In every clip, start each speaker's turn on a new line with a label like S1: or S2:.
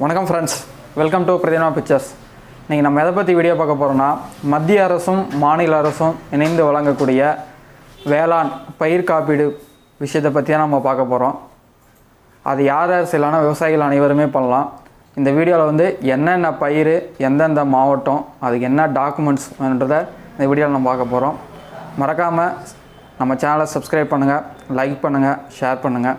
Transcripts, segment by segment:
S1: வணக்கம் friends welcome to Prathina pictures இன்றைக்கி நம்ம எதை பற்றி வீடியோ பார்க்க போகிறோம்னா மத்திய அரசும் மாநில அரசும் இணைந்து வழங்கக்கூடிய வேளாண் பயிர் காப்பீடு விஷயத்தை பற்றி தான் நம்ம பார்க்க போகிறோம் அது யார் யார் செய்யலாம்னா விவசாயிகள் அனைவருமே பண்ணலாம். இந்த வீடியோவில் வந்து என்னென்ன பயிர் எந்தெந்த மாவட்டம் அதுக்கு என்ன டாக்குமெண்ட்ஸ் வேணுன்றதை இந்த வீடியோவில் நம்ம பார்க்க போகிறோம் மறக்காமல் நம்ம சேனலை சப்ஸ்கிரைப் பண்ணுங்கள் லைக் பண்ணுங்கள் ஷேர் பண்ணுங்கள்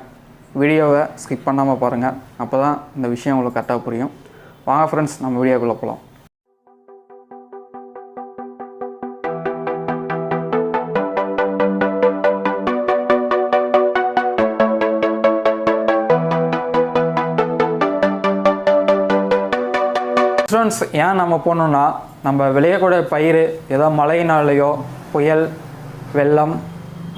S1: வீடியோவை ஸ்கிப் பண்ணாமல் பாருங்கள் அப்போ தான் இந்த விஷயம் உங்களுக்கு கரெக்டாக புரியும். வாங்க ஃப்ரெண்ட்ஸ் நம்ம வீடியோக்குள்ளே போகலாம் இன்சூரன்ஸ் ஏன் நம்ம போகணுன்னா நம்ம விளையக்கூடிய பயிர் ஏதோ மழையினாலேயோ புயல் வெள்ளம்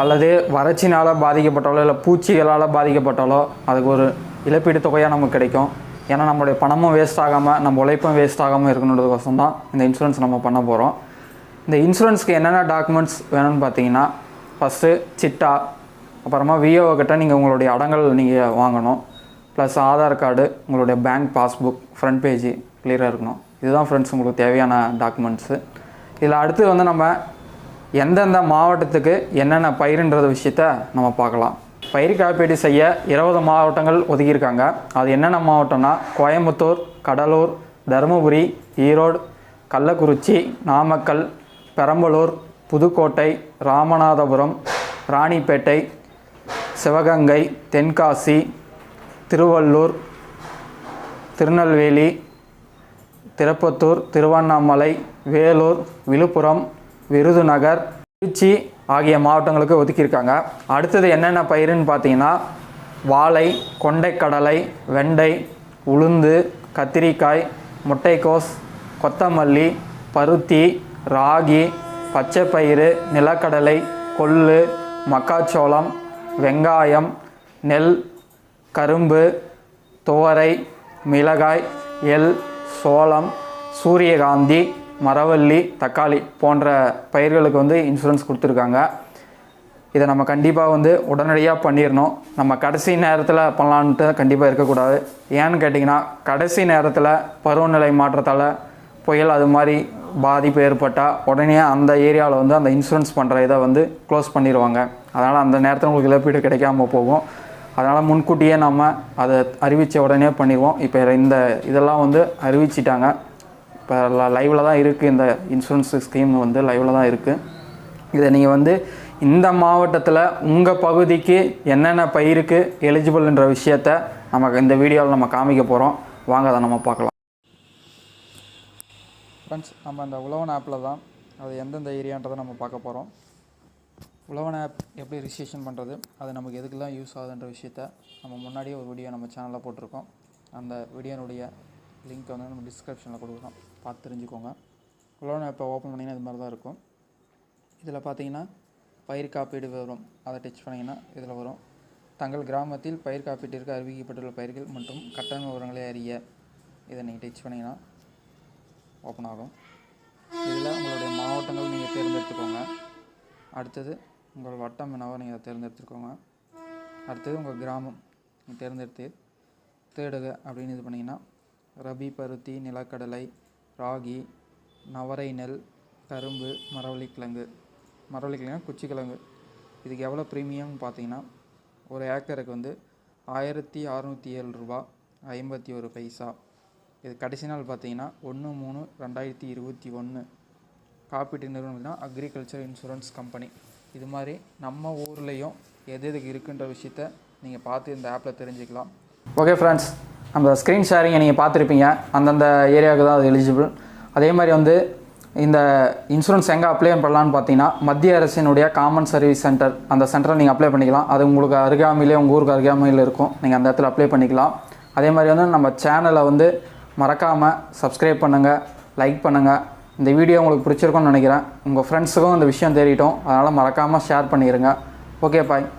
S1: அல்லது வறட்சினால் பாதிக்கப்பட்டாலோ இல்லை பூச்சிகளால் பாதிக்கப்பட்டாலோ அதுக்கு ஒரு இழப்பீடு தொகையாக நமக்கு கிடைக்கும். ஏன்னா நம்மளுடைய பணமும் வேஸ்ட் ஆகாமல் நம்ம உழைப்பும் வேஸ்ட் ஆகாமல் இருக்கணுன்றதுக்கோசம் தான் இந்த இன்சூரன்ஸ் நம்ம பண்ண போகிறோம் இந்த இன்சூரன்ஸ்க்கு என்னென்ன டாக்குமெண்ட்ஸ் வேணும்னு பார்த்தீங்கன்னா ஃபஸ்ட்டு சிட்டா அப்புறமா விஓ கிட்ட நீங்கள் உங்களுடைய அடங்கல் நீங்கள் வாங்கணும். ப்ளஸ் ஆதார் கார்டு உங்களுடைய பேங்க் பாஸ்புக் ஃப்ரண்ட் பேஜ் கிளியராக இருக்கணும். இதுதான் ஃப்ரெண்ட்ஸ் உங்களுக்கு தேவையான டாக்குமெண்ட்ஸு இதில் அடுத்து வந்து நம்ம எந்தெந்த மாவட்டத்துக்கு என்னென்ன பயிருன்றது விஷயத்த நம்ம பார்க்கலாம். பயிர் காப்பீடு செய்ய இருபது மாவட்டங்கள் ஒதுக்கியிருக்காங்க. அது என்னென்ன மாவட்டம்னா கோயம்புத்தூர் கடலூர் தருமபுரி ஈரோடு கள்ளக்குறிச்சி நாமக்கல் பெரம்பலூர் புதுக்கோட்டை ராமநாதபுரம் ராணிப்பேட்டை சிவகங்கை தென்காசி திருவள்ளூர் திருநெல்வேலி திருப்பத்தூர் திருவண்ணாமலை வேலூர் விழுப்புரம் விருதுநகர் திருச்சி ஆகிய மாவட்டங்களுக்கு ஒதுக்கியிருக்காங்க. அடுத்தது என்னென்ன பயிருன்னு பார்த்தீங்கன்னா வாழை கொண்டைக்கடலை வெண்டை உளுந்து கத்திரிக்காய் முட்டைக்கோஸ் கொத்தமல்லி பருத்தி ராகி பச்சைப்பயிறு நிலக்கடலை கொள்ளு மக்காச்சோளம் வெங்காயம் நெல் கரும்பு துவரை மிளகாய் எள் சோளம் சூரியகாந்தி மரவள்ளி தக்காளி போன்ற பயிர்களுக்கு வந்து இன்சூரன்ஸ் கொடுத்துருக்காங்க. இதை நம்ம கண்டிப்பாக வந்து உடனடியாக பண்ணிடணும் நம்ம கடைசி நேரத்தில் பண்ணலான்ட்டு கண்டிப்பாக இருக்கக்கூடாது. ஏன்னு கேட்டிங்கன்னா கடைசி நேரத்தில் பருவநிலை மாற்றத்தால் புயல் அது மாதிரி பாதிப்பு ஏற்பட்டால் உடனே அந்த ஏரியாவில் வந்து அந்த இன்சூரன்ஸ் பண்ணுற இதை வந்து க்ளோஸ் பண்ணிடுவாங்க அதனால் அந்த நேரத்தில் உங்களுக்கு இழப்பீடு கிடைக்காம போகும். அதனால் முன்கூட்டியே நம்ம அதை அறிவித்த உடனே பண்ணிடுவோம் இப்போ இந்த இதெல்லாம் வந்து அறிவிச்சிட்டாங்க. இப்போ லைவில் தான் இருக்குது இந்த இன்சூரன்ஸ் ஸ்கீம் வந்து லைவில் தான் இருக்குது இதை நீங்கள் வந்து இந்த மாவட்டத்தில் உங்கள் பகுதிக்கு என்னென்ன பயிருக்கு எலிஜிபிள்ன்ற விஷயத்த நமக்கு இந்த வீடியோவில் நம்ம காமிக்க போகிறோம் வாங்க அதை நம்ம பார்க்கலாம். ஃப்ரெண்ட்ஸ் நம்ம இந்த உழவன் ஆப்பில் தான் அது எந்தெந்த ஏரியான்றதை நம்ம பார்க்க போகிறோம் உழவன் ஆப் எப்படி ரிஜிஸ்ட்ரேஷன் பண்ணுறது அது நமக்கு எதுக்கெல்லாம் யூஸ் ஆகுதுன்ற விஷயத்த நம்ம முன்னாடியே ஒரு வீடியோ நம்ம சேனலில் போட்டிருக்கோம். அந்த வீடியோனுடைய லிங்க் வந்து நம்ம டிஸ்கிரிப்ஷனில் கொடுக்குறோம் பார்த்து தெரிஞ்சுக்கோங்க. உழவன் இப்போ ஓப்பன் பண்ணிங்கன்னா இது மாதிரி தான் இருக்கும். இதில் பார்த்தீங்கன்னா பயிர் காப்பீடு வரும். அதை டச் பண்ணிங்கன்னா இதில் வரும். தங்கள் கிராமத்தில் பயிர் காப்பீட்டிற்கு அறிவிக்கப்பட்டுள்ள பயிர்கள் மற்றும் கட்டண விவரங்களை அறிய இதை நீங்கள் டச் பண்ணிங்கன்னா ஓப்பன் ஆகும். இதில் உங்களுடைய மாவட்டங்கள் நீங்கள் தேர்ந்தெடுத்துக்கோங்க. அடுத்தது உங்கள் வட்டம் என்னவோ நீங்கள் தேர்ந்தெடுத்துக்கோங்க. அடுத்தது உங்கள் கிராமம். நீங்கள் தேர்ந்தெடுத்து தேடுக அப்படின்னு இது பண்ணிங்கன்னா ரபி பருத்தி நிலக்கடலை ராகி நவரை நெல் கரும்பு மரவள்ளிக்கிழங்கு. மரவள்ளிக்கிழங்கு குச்சிக்கிழங்கு. இதுக்கு எவ்வளோ ப்ரீமியம் பார்த்தீங்கன்னா ஒரு ஏக்கருக்கு வந்து ஆயிரத்தி அறநூற்றி ஏழு ரூபா ஐம்பத்தி ஒரு பைசா. இது கடைசி நாள் பார்த்தீங்கன்னா ஒன்று மூணு ரெண்டாயிரத்தி இருபத்தி ஒன்று காப்பீட்டு நிறுவனம்னா அக்ரிகல்ச்சர் இன்சூரன்ஸ் கம்பெனி இது மாதிரி நம்ம ஊர்லேயும் எது எதுக்கு இருக்குன்ற விஷயத்த நீங்கள் பார்த்து இந்த ஆப்பில் தெரிஞ்சுக்கலாம். ஓகே ஃப்ரெண்ட்ஸ் நம்ம ஸ்க்ரீன் ஷேரிங்கை நீங்கள் பார்த்துருப்பீங்க. அந்தந்த ஏரியாவுக்கு தான் அது எலிஜிபிள் அதே மாதிரி வந்து இந்த இன்சூரன்ஸ் எங்கே அப்ளை பண்ணலான்னு பார்த்தீங்கன்னா மத்திய அரசினுடைய காமன் சர்வீஸ் சென்டர் அந்த சென்டரில் நீங்கள் அப்ளை பண்ணிக்கலாம். அது உங்களுக்கு அருகாமையிலே உங்கள் ஊருக்கு அருகாமையில் இருக்கும். நீங்கள் அந்த இடத்துல அப்ளை பண்ணிக்கலாம். அதே மாதிரி வந்து நம்ம சேனலை வந்து மறக்காமல் சப்ஸ்கிரைப் பண்ணுங்கள் லைக் பண்ணுங்கள் இந்த வீடியோ உங்களுக்கு பிடிச்சிருக்கோன்னு நினைக்கிறேன். உங்கள் ஃப்ரெண்ட்ஸுக்கும் இந்த விஷயம் தெரியட்டும் அதனால் மறக்காமல் ஷேர் பண்ணிடுங்க ஓகே பாய்